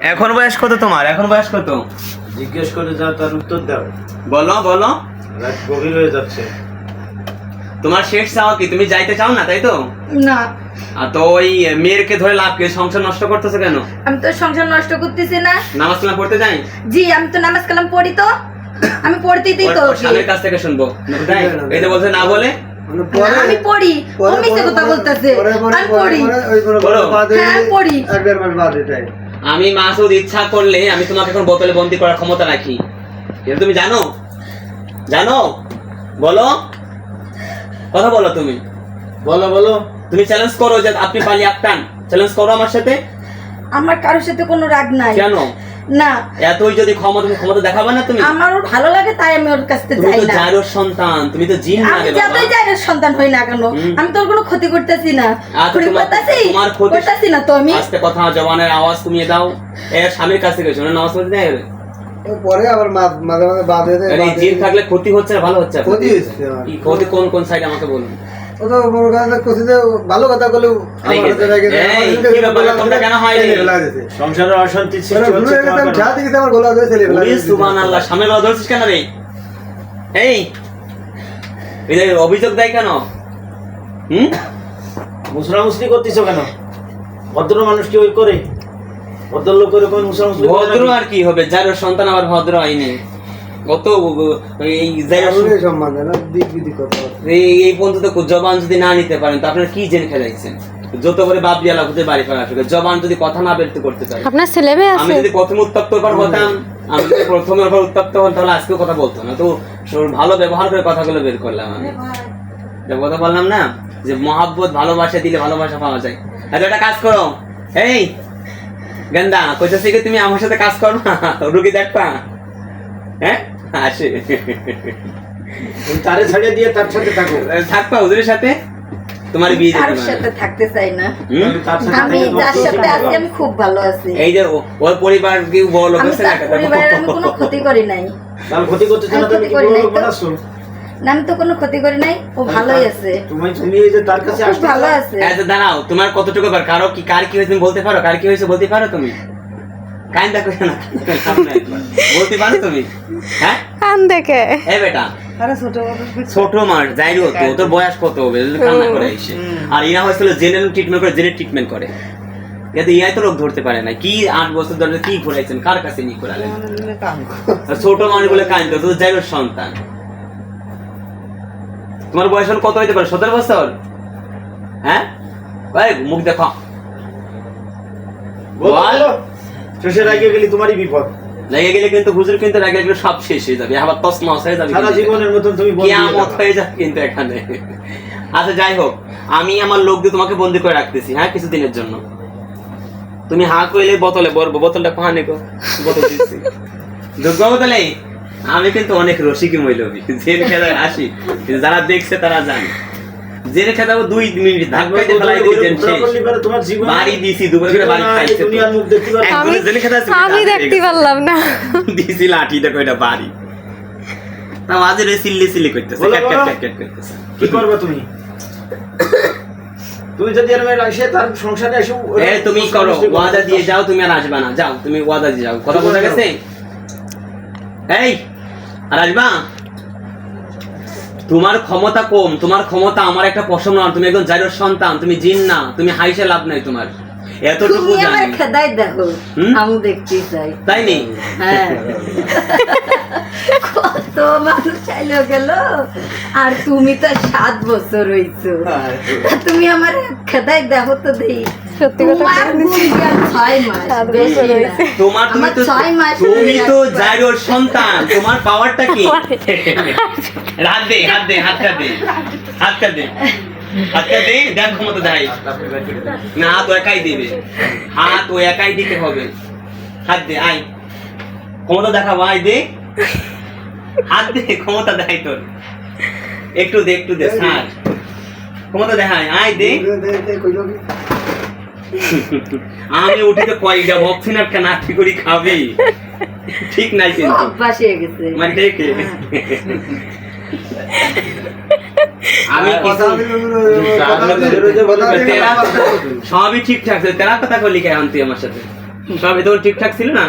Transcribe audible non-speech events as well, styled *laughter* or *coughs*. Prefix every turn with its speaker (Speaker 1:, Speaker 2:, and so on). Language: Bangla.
Speaker 1: এখন বয়স কত তোমার? এখন বয়স কত?
Speaker 2: জিজ্ঞেস করে যা তার উত্তর দাও।
Speaker 1: বলো বলো।
Speaker 2: রাত গভীর হয়ে যাচ্ছে।
Speaker 1: তোমার শেষ চাওয়া কি? তুমি যাইতে চাও না তাই তো?
Speaker 3: না।
Speaker 1: আর তো ওই মেয়েরকে ধরে লাভ কি? সংসার নষ্ট করতেছে কেন?
Speaker 3: আমি তো সংসার নষ্ট করতেছি না।
Speaker 1: নামাজ কালাম পড়তে যাই?
Speaker 3: জি আমি তো নামাজ কালাম পড়ি তো। আমি পড়তেই দিই তো
Speaker 1: স্বামীর কাছ থেকে শুনব। তাই? এই যে বলছে না বলে?
Speaker 4: মানে
Speaker 3: আমি পড়ি। ও মিথ্যে কথা বলতেছে। আমি পড়ি। পড়ি।
Speaker 4: এক দেড় মাস বাদে তাই।
Speaker 1: আমি মাসুদ ইচ্ছা করলে আমি তোমাকে এখন বোতলে বন্দি করার ক্ষমতা রাখি। কিন্তু তুমি জানো? জানো? বলো। কথা বলো তুমি।
Speaker 2: বলো বলো।
Speaker 1: তুমি চ্যালেঞ্জ করো যে আপনি পালি আক্তান চ্যালেঞ্জ করো আমার সাথে।
Speaker 3: আমার কারোর সাথে কোনো রাগ নাই।
Speaker 1: কেন?
Speaker 3: না।
Speaker 1: এতই যদি ক্ষমতা তুমি ক্ষমতা দেখাবে না তুমি?
Speaker 3: আমার ভালো লাগে তাই আমি ওর কাছে
Speaker 1: তুমি তো জারোর সন্তান তুমি তো জিন না
Speaker 3: আমি যতই যাই সন্তান হই না কেন আমি তোর কোনো ক্ষতি করতেছি না। ক্ষতি
Speaker 1: তোমার-
Speaker 3: করতেছি?
Speaker 1: তোমার ক্ষতি-
Speaker 3: করতেছি না তো আমি।
Speaker 1: আস্তে কথা জবানের আওয়াজ কমিয়ে দাও। এর স্বামীর কাছ নামাজ পড়তে দেয়
Speaker 4: পরে আবার মাঝে মাঝে বাদে
Speaker 1: জিন থাকলে ক্ষতি হচ্ছে না ভালো হচ্ছে।
Speaker 4: ক্ষতি হচ্ছে
Speaker 1: কি ক্ষতি? কোন কোন সাইড আমাকে বলুন?
Speaker 4: ও তো বড় কথা যে ভালো কথা
Speaker 2: অশান্তি সৃষ্টি হচ্ছে
Speaker 4: আমার গোলা ধরে ছেলে ফেলা
Speaker 1: সামনে গলা ধরছিস কেন রে? এই অভিযোগ দেয় কেন? হম?
Speaker 2: হুম মুসরামুসলি করতেছো কেন? ভদ্র মানুষ কি ওই করে? ভদ্রলোক করে কোন মুসরামুসলি করে
Speaker 1: ভদ্র আর কি হবে? যার সন্তান আবার ভদ্র হয়নি। কত এই
Speaker 4: এই
Speaker 1: পর্যন্ত জবান যদি না নিতে পারেন তো আপনারা কি জেনে খেলাইছেন? যত করে বাপ দিয়া লাগুতে বাড়ি ফেলা আসবে জবান যদি কথা না বেরতে করতে পারে
Speaker 5: আপনার ছেলে মেয়ে
Speaker 1: আমি যদি প্রথমে উত্তপ্ত হতাম আমি যদি প্রথমে ওপর উত্তপ্ত হতাম তাহলে আজকেও কথা বলতো না। তো ভালো ব্যবহার করে কথাগুলো বের করলাম আমি। কথা বললাম না যে মহাব্বত ভালোবাসা দিলে ভালোবাসা পাওয়া যায়। আচ্ছা একটা কাজ করো। এই গেন্দা কইতেছি কি তুমি আমার সাথে কাজ করো না? রুগী দেখবা? হ্যাঁ? আসে।
Speaker 2: তারে ছাড়িয়ে দিয়ে তার সাথে থাকো।
Speaker 1: থাকবা হুজুরের সাথে? তোমার বিয়ে
Speaker 3: কারোর সাথে থাকতে চাই না।
Speaker 1: হুম?
Speaker 2: তার সাথে
Speaker 3: আমি যার সাথে আছি আমি খুব ভালো আছি।
Speaker 1: এই যে ওর পরিবার কি বড় লোক
Speaker 3: আমি তার পরিবারের আমি কোনো ক্ষতি করি নাই।
Speaker 2: তার ক্ষতি করতেছো না তুমি কি?
Speaker 3: না আমি তো কোনো ক্ষতি করি নাই ও ভালোই আছে।
Speaker 2: তুমি তুমি এই যে তার কাছে আসতে
Speaker 3: ভালো আছে।
Speaker 1: এই যে দাঁড়াও তোমার কতটুকু কারও কি কার কি হয়েছে তুমি বলতে পারো? কার কি হয়েছে বলতে পারো তুমি? না বলতে পারো তুমি? হ্যাঁ?
Speaker 5: কান দেখে
Speaker 1: এ বেটা
Speaker 4: আরে ছোট বড়
Speaker 1: ছোট মার যাই হোক তোর বয়স কত হবে? কান্না করে এসে। আর ইয়া হয়েছিল জেনারেল ট্রিটমেন্ট করে জেনে ট্রিটমেন্ট করে। ইয়াই তো লোক ধরতে পারে না। কি আট বছর ধরে কি ঘুরাইছেন? কার কাছে নিয়ে ঘুরালেন? ছোট মানুষ বলে কাইন্দ তো যাই হোক সন্তান। তোমার বয়স কত হইতে পারে? সতেরো বছর? হ্যাঁ? ভাই মুখ দেখো।
Speaker 2: বলো। শেষে রাগিয়ে গেলি তোমারই বিপদ।
Speaker 1: লেগে গেলে কিন্তু হুজুর কিন্তু লেগে গেলে সব শেষ হয়ে যাবে। আবার তসমস হয়ে যাবে
Speaker 2: সারা জীবনের মতন তুমি বন্দী
Speaker 1: কিয়ামত। হয়ে যাবে কিন্তু এখানে। আচ্ছা যাই হোক আমি আমার লোক দিয়ে তোমাকে বন্দি করে রাখতেছি হ্যাঁ কিছুদিনের জন্য। তুমি হা কইলে বোতলে বলব বোতলটা কোহা নেকো বোতল দিচ্ছি দুর্গা বোতলে আমি কিন্তু অনেক রসিকি মহিলবি জেল খেলায় আসি যারা দেখছে তারা জানে। জেল খেলাও দুই মিনিট ফেলাই শেষ। বাড়ি দিছি দুবার করে বাড়ি খাইছে তো।
Speaker 2: দুনিয়ার মুখ দেখতে পারবে না।
Speaker 1: একদম জেলে খেলা আছে,
Speaker 5: আমি দেখতে পারলাম না। *laughs*
Speaker 1: দিছি লাঠি দেখো এটা বাড়ি। তা মাঝে রে সিল্লি সিল্লি করতেছে ক্যাট ক্যাট ক্যাট ক্যাট করতেছে।
Speaker 2: কি করবে তুমি? *coughs* তুমি যদি এরম এসে তার সংসারে এসে
Speaker 1: এ তুমি করো ওয়াদা দিয়ে যাও তুমি আর আসবা না যাও তুমি ওয়াদা দিয়ে যাও। কথা বোঝা গেছে? এই আর আসবা? তোমার ক্ষমতা কম তোমার ক্ষমতা আমার একটা পশম না তুমি একজন জাইরোর সন্তান তুমি জিন না তুমি হাইসে লাভ নাই তোমার। এতটুকু জানি।
Speaker 3: খেদাই দেখো আমি দেখতে চাই।
Speaker 1: তাই নেই
Speaker 3: হ্যাঁ। কত মানুষ চাইলো গেল আর তুমি তো সাত বছর হইছো। তুমি আমার খেদাই দেখো তো দেই
Speaker 5: সত্যি কথা
Speaker 3: তোমার
Speaker 1: তুমি তো তুমি তো। জাইরোর সন্তান। তোমার পাওয়ারটা কি? *laughs* হাত দে হাত দে হাতটা দে হাতটা দে হাতটা দে দেখ ক্ষমতা দেয় না হাত ও একাই দিবে। হাত ও একাই দিতে হবে। হাত দে আয়। ক্ষমতা দেখাবো আয় দে। হাত দে ক্ষমতা দেয় তোর। একটু দে একটু দে স্যার ক্ষমতা দেখায় আয় দে
Speaker 4: কইলো কি? *laughs*
Speaker 1: আমি উঠিতে কয়টা বক্সিন একটা নাতি করি খাবি? ঠিক নাই কিন্তু।
Speaker 3: অভ্যাস হয়ে গেছে।
Speaker 1: মানে দেখে আমি তেরা সবই ঠিকঠাক ছিল। তেরা কথা কলি কে আনতি আমার সাথে। সবই তো ঠিকঠাক ছিল না?